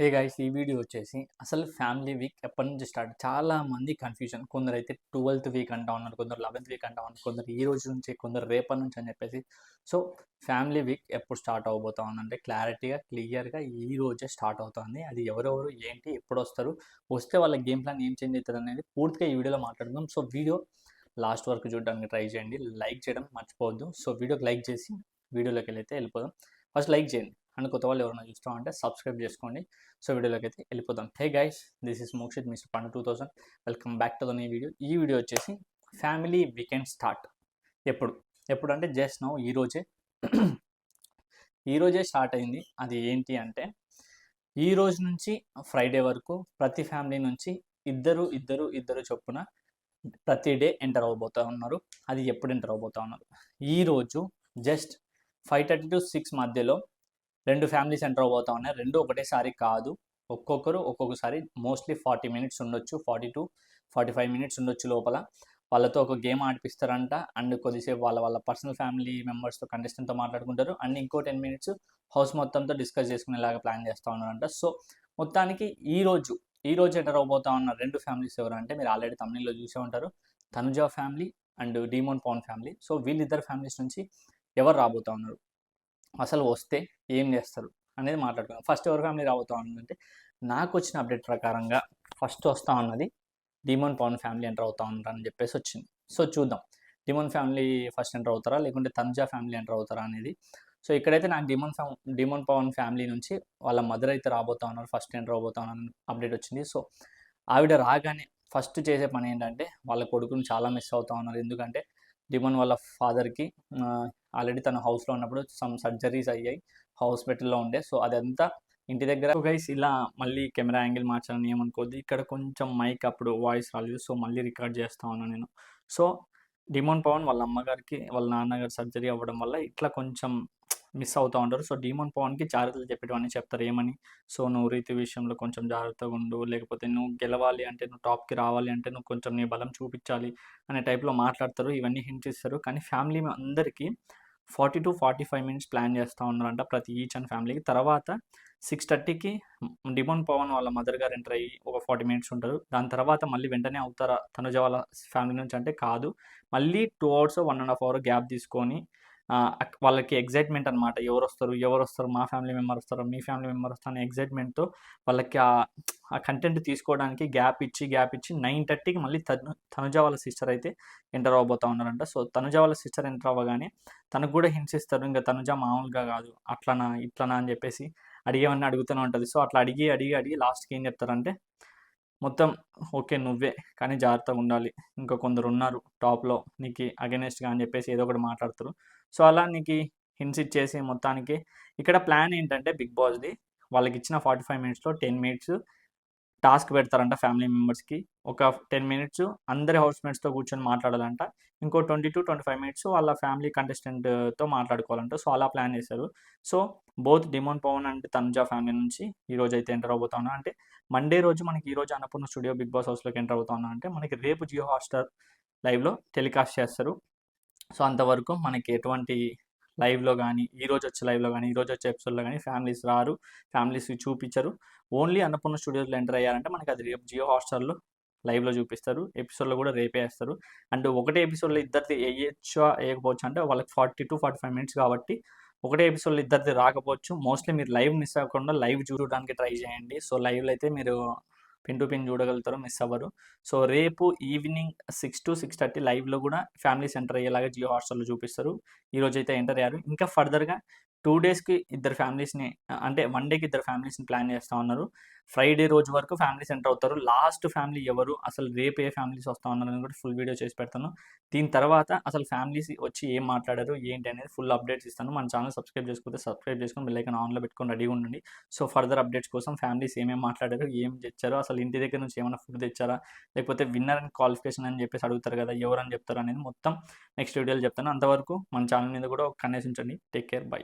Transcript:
Hey guys ఈ video వచ్చేసి అసలు ఫ్యామిలీ వీక్ ఎప్పటి నుంచి స్టార్ట్? చాలా మంది కన్ఫ్యూజన్. కొందరు అయితే ట్వెల్త్ వీక్ అంటా ఉన్నారు కొందరు లెవెన్త్ వీక్ అంటా ఉన్నారు కొందరు ఈ రోజు నుంచి కొందరు రేపటి నుంచి అని చెప్పేసి. సో ఫ్యామిలీ వీక్ ఎప్పుడు స్టార్ట్ అవబోతా ఉందంటే క్లారిటీగా క్లియర్గా ఈ రోజే స్టార్ట్ అవుతుంది. అది ఎవరెవరు ఏంటి ఎప్పుడు వస్తారు వస్తే వాళ్ళ గేమ్ ప్లాన్ ఏం చేంజ్ అవుతుంది అనేది పూర్తిగా ఈ వీడియోలో మాట్లాడుకుందాం. సో వీడియో లాస్ట్ వరకు చూడడానికి ట్రై చేయండి. లైక్ చేయడం మర్చిపోవద్దు. సో వీడియోకి లైక్ చేసి వీడియోలోకి వెళ్ళైతే వెళ్ళిపోదాం. ఫస్ట్ లైక్ చేయండి. అండ్ కొత్త వాళ్ళు ఎవరైనా చూస్తామంటే సబ్స్క్రైబ్ చేసుకోండి. సో వీడియోలోకి అయితే వెళ్ళిపోదాం. Hey guys this is Mokshith mister Pandu two thousand welcome back to the new video ఈ వీడియో వచ్చేసి ఫ్యామిలీ వీకెండ్ స్టార్ట్ ఎప్పుడు? ఎప్పుడు అంటే జస్ట్ నౌ ఈరోజే ఈరోజే స్టార్ట్ అయింది. అది ఏంటి అంటే ఈ రోజు నుంచి ఫ్రైడే వరకు ప్రతి ఫ్యామిలీ నుంచి ఇద్దరు ఇద్దరు ఇద్దరు చొప్పున ప్రతి డే ఎంటర్ అవ్వబోతూ ఉన్నారు. అది ఎప్పుడు ఎంటర్ అవ్వబోతూ ఉన్నారు? ఈరోజు just five thirty to six మధ్యలో రెండు ఫ్యామిలీస్ ఎంటర్ అవబోతా ఉన్నాయి రెండు ఒకటేసారి కాదు. ఒక్కొక్కరు ఒక్కొక్కసారి మోస్ట్లీ ఫార్టీ మినిట్స్ ఉండొచ్చు forty to forty five minutes ఉండొచ్చు లోపల. వాళ్ళతో ఒక గేమ్ ఆడిపిస్తారంట. అండ్ కొద్దిసేపు వాళ్ళ వాళ్ళ పర్సనల్ ఫ్యామిలీ మెంబర్స్తో కంటెస్టెంట్తో మాట్లాడుకుంటారు. అండ్ ఇంకో టెన్ మినిట్స్ హౌస్ మొత్తంతో డిస్కస్ చేసుకునేలాగా ప్లాన్ చేస్తూ ఉన్నారంట. సో మొత్తానికి ఈ రోజు ఈ రోజు ఎంటర్ అవబోతా ఉన్న రెండు ఫ్యామిలీస్ ఎవరు అంటే మీరు ఆల్రెడీ తమిళలో చూసే ఉంటారు. Tanuja family and Demon Pavan family. So వీళ్ళిద్దరు ఫ్యామిలీస్ నుంచి ఎవరు రాబోతా ఉన్నారు? అసలు వస్తే ఏం చేస్తారు అనేది మాట్లాడుకుందాం. ఫస్ట్ ఎవరు ఫ్యామిలీ రాబోతా ఉందంటే నాకు వచ్చిన అప్డేట్ ప్రకారంగా ఫస్ట్ వస్తా ఉన్నది డిమోన్ పవన్ ఫ్యామిలీ ఎంటర్ అవుతా ఉంటారని చెప్పేసి వచ్చింది. సో చూద్దాం. డిమోన్ ఫ్యామిలీ ఫస్ట్ ఎంటర్ అవుతారా? లేకుంటే తనుజా ఫ్యామిలీ ఎంటర్ అవుతారా అనేది? సో ఇక్కడైతే నాకు డిమోన్ ఫ్యామ్ డిమోన్ పవన్ ఫ్యామిలీ నుంచి వాళ్ళ మదర్ అయితే రాబోతా ఉన్నారు ఫస్ట్ ఎంటర్ అవబోతా ఉన్నారని అప్డేట్ వచ్చింది. సో ఆవిడ రాగానే ఫస్ట్ చేసే పని ఏంటంటే వాళ్ళ కొడుకుని చాలా మిస్ అవుతా ఉన్నారు. ఎందుకంటే డిమోన్ వాళ్ళ ఫాదర్కి ఆల్రెడీ తన హౌస్లో ఉన్నప్పుడు సమ్ సర్జరీస్ అయ్యాయి హాస్పిటల్లో ఉండే. సో అదంతా ఇంటి దగ్గర. గైస్ ఇలా మళ్ళీ కెమెరా యాంగిల్ మార్చాలని ఏమనుకోద్ది ఇక్కడ కొంచెం మైక్ అప్పుడు వాయిస్ రాలేదు. సో మళ్ళీ రికార్డ్ చేస్తా ఉన్నాను నేను. సో డిమోన్ పవన్ వాళ్ళ అమ్మగారికి వాళ్ళ నాన్నగారు సర్జరీ అవ్వడం వల్ల ఇట్లా కొంచెం మిస్ అవుతూ ఉంటారు. సో డీమోన్ పవన్కి జాగ్రత్తలు చెప్పేటవన్నీ చెప్తారు. ఏమని? సో నువ్వు రీతి విషయంలో కొంచెం జాగ్రత్తగా ఉండు. లేకపోతే నువ్వు గెలవాలి అంటే నువ్వు టాప్కి రావాలి అంటే నువ్వు కొంచెం నీ బలం చూపించాలి అనే టైప్లో మాట్లాడతారు. ఇవన్నీ హింట్ ఇస్తారు. కానీ ఫ్యామిలీ అందరికీ forty to forty five minutes plan చేస్తూ ఉన్నారంట ప్రతి ఈచ్ అండ్ ఫ్యామిలీకి. తర్వాత సిక్స్ థర్టీకి డిమోన్ పవన్ వాళ్ళ మదర్ గారు ఎంటర్ అయ్యి ఒక ఫార్టీ మినిట్స్ ఉంటారు. దాని తర్వాత మళ్ళీ వెంటనే అవుతారా? తనుజ వాళ్ళ ఫ్యామిలీ నుంచి అంటే కాదు. మళ్ళీ two hours one and half hour gap తీసుకొని వాళ్ళకి ఎగ్జైట్మెంట్ అనమాట ఎవరు వస్తారు ఎవరు వస్తారు మా ఫ్యామిలీ మెంబర్ వస్తారు మీ ఫ్యామిలీ మెంబర్ వస్తారు అనే ఎగ్జైట్మెంట్తో వాళ్ళకి ఆ కంటెంట్ తీసుకోవడానికి గ్యాప్ ఇచ్చి గ్యాప్ ఇచ్చి నైన్ థర్టీకి మళ్ళీ తను తనుజ వాళ్ళ సిస్టర్ అయితే ఎంటర్ అవ్వబోతా ఉన్నారంట. సో తనుజ వాళ్ళ సిస్టర్ ఎంటర్ అవ్వగానే తనకు కూడా హింసిస్తారు ఇంకా తనుజ మామూలుగా కాదు అట్లనా ఇట్లనా అని చెప్పేసి అడిగేవన్నీ అడుగుతూనే ఉంటుంది. సో అట్లా అడిగి అడిగి అడిగి లాస్ట్కి ఏం చెప్తారంటే మొత్తం ఓకే నువ్వే కానీ జాగ్రత్తగా ఉండాలి. ఇంకా కొందరు ఉన్నారు టాప్లో నీకు అగెనెస్ట్గా అని చెప్పేసి ఏదో ఒకటి మాట్లాడతారు సో అలా నీకు హింట్స్ ఇచ్చేసి మొత్తానికి ఇక్కడ ప్లాన్ ఏంటంటే బిగ్ బాస్ది వాళ్ళకి ఇచ్చిన ఫార్టీ ఫైవ్ మినిట్స్లో టెన్ మినిట్స్ టాస్క్ పెడతారంట ఫ్యామిలీ మెంబర్స్కి. ఒక టెన్ మినిట్స్ అందరి హౌస్ మేట్స్తో కూర్చొని మాట్లాడాలంట. ఇంకో twenty to twenty five minutes వాళ్ళ ఫ్యామిలీ కంటెస్టెంట్తో మాట్లాడుకోవాలంట. సో అలా ప్లాన్ చేశారు. So both Demon Pavan and Tanuja family నుంచి ఈ రోజు అయితే ఎంటర్ అవబోతా ఉన్నా. అంటే మండే రోజు మనకి ఈ రోజు అన్నపూర్ణ స్టూడియో బిగ్ బాస్ హౌస్లోకి ఎంటర్ అవుతా ఉన్నా అంటే మనకి రేపు జియో హాట్స్టార్ లైవ్లో టెలికాస్ట్ చేస్తారు. సో అంతవరకు మనకి ఎటువంటి లైవ్లో కానీ ఈ రోజు వచ్చే లైవ్లో కానీ ఈ రోజు వచ్చే ఎపిసోడ్లో కానీ ఫ్యామిలీస్ రారు ఫ్యామిలీస్ చూపించరు ఓన్లీ అన్నపూర్ణ స్టూడియోస్లో ఎంటర్ అయ్యారంటే మనకి అది రేపు జియో హాట్స్టార్లో లైవ్లో చూపిస్తారు. ఎపిసోడ్లో కూడా రేపే వేస్తారు. అండ్ ఒకటే ఎపిసోడ్లో ఇద్దరిది వేయచ్చు వేయకపోవచ్చు అంటే వాళ్ళకి forty to forty five minutes కాబట్టి ఒకటే ఎపిసోడ్లో ఇద్దరిది రాకపోవచ్చు. మోస్ట్లీ మీరు లైవ్ మిస్ అవ్వకుండా లైవ్ చూడడానికి ట్రై చేయండి. సో లైవ్లో అయితే మీరు పిన్ టు పిన్ చూడగలుగుతారు మిస్ అవ్వరు. సో రేపు evening six to six thirty లైవ్లో కూడా ఫ్యామిలీ సెంటర్ అయ్యేలాగా జియో హాస్టల్లో చూపిస్తారు. ఈరోజు అయితే ఎంటర్ అయ్యారు. ఇంకా ఫర్దర్గా టూ డేస్కి ఇద్దరు ఫ్యామిలీస్ని అంటే వన్ డేకి ఇద్దరు ఫ్యామిలీస్ని ప్లాన్ చేస్తూ ఉన్నారు. ఫ్రైడే రోజు వరకు ఫ్యామిలీస్ ఎంటర్ అవుతారు. లాస్ట్ ఫ్యామిలీ ఎవరు అసలు రేపు ఏ ఫ్యామిలీస్ వస్తూ ఉన్నారని కూడా ఫుల్ వీడియో చేసి పెడతాను. దీని తర్వాత అసలు ఫ్యామిలీస్ వచ్చి ఏం మాట్లాడారు ఏంటి అనేది ఫుల్ అప్డేట్స్ ఇస్తాను. మన ఛానల్ సబ్స్క్రైబ్ చేసుకుంటే సబ్స్క్రైబ్ చేసుకుని బెల్లైకన్ ఆన్లో పెట్టుకొని రెడీగా ఉండండి. సో ఫర్దర్ అప్డేట్స్ కోసం ఫ్యామిలీస్ ఏమేమి మాట్లాడారు ఏం తెచ్చారో అసలు ఇంటి దగ్గర నుంచి ఏమైనా ఫుడ్ తెచ్చారా? లేకపోతే విన్నర్ అండ్ క్వాలిఫికేషన్ అని చెప్పేసి అడుగుతారు కదా ఎవరని చెప్తారు అనేది మొత్తం నెక్స్ట్ వీడియోలో చెప్తాను. అంతవరకు మన ఛానల్ మీద కూడా కన్నేసి ఉంచండి. Take care. బై.